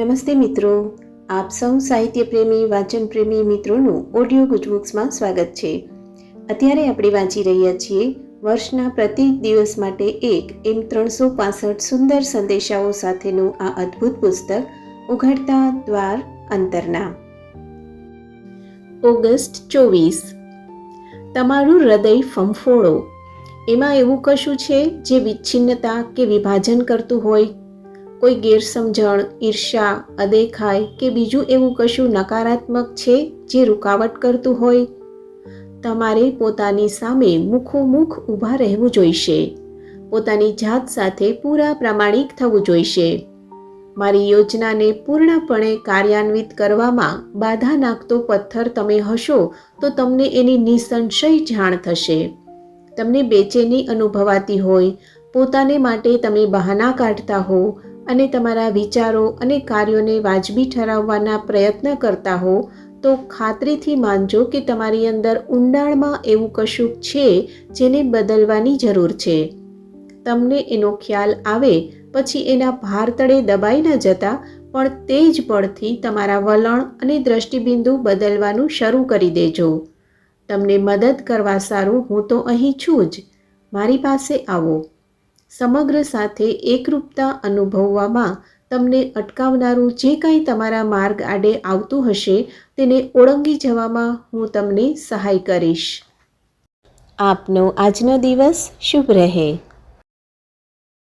નમસ્તે મિત્રો. આપ સૌ સાહિત્ય પ્રેમી વાંચન પ્રેમી મિત્રોનું ઓડિયો ગુજબુક્સમાં સ્વાગત છે. અત્યારે આપણે વાંચી રહ્યા છીએ વર્ષના પ્રત્યેક દિવસ માટે એક એમ ત્રણસો પાસઠ સુંદર સંદેશાઓ સાથેનું આ અદ્ભુત પુસ્તક, ઉઘડતા દ્વાર અંતરના. ઓગસ્ટ ચોવીસ. તમારું હૃદય ફંફોળો. એમાં એવું કશું છે જે વિચ્છિન્નતા કે વિભાજન કરતું હોય? કોઈ ગેરસમજણ ઈર્ષા અદેખાય કે બીજું એવું કશું નકારાત્મક છે જે રૂકાવટ કરતું હોય? તમારે પોતાની સામે મુખોમુખ ઊભા રહેવું જોઈશે. પોતાની જાત સાથે પૂરા પ્રામાણિક થવું જોઈશે. મારી યોજનાને પૂર્ણપણે કાર્યાન્વિત કરવામાં બાધા નાખતો પથ્થર તમે હશો તો તમને એની નિસંશય જાણ થશે. તમને બેચેની અનુભવાતી હોય, પોતાને માટે તમે બહાના કાઢતા હો અને તમારા વિચારો અને કાર્યોને વાજબી ઠરાવવાના પ્રયત્ન કરતા હો, તો ખાતરીથી માનજો કે તમારી અંદર ઊંડાણમાં એવું કશુંક છે જેને બદલવાની જરૂર છે. તમને એનો ખ્યાલ આવે, પછી એના ભાર તળે દબાઈ ન જતા, પણ તે જ પળથી તમારા વલણ અને દ્રષ્ટિબિંદુ બદલવાનું શરૂ કરી દેજો. તમને મદદ કરવા સારું હું તો અહીં છું જ. મારી પાસે આવો. સમગ્ર સાથે એકરૂપતા અનુભવવામાં તમને અટકાવનારું જે કાંઈ તમારા માર્ગ આડે આવતું હશે, તેને ઓળંગી જવામાં હું તમને સહાય કરીશ. આપનો આજનો દિવસ શુભ રહે.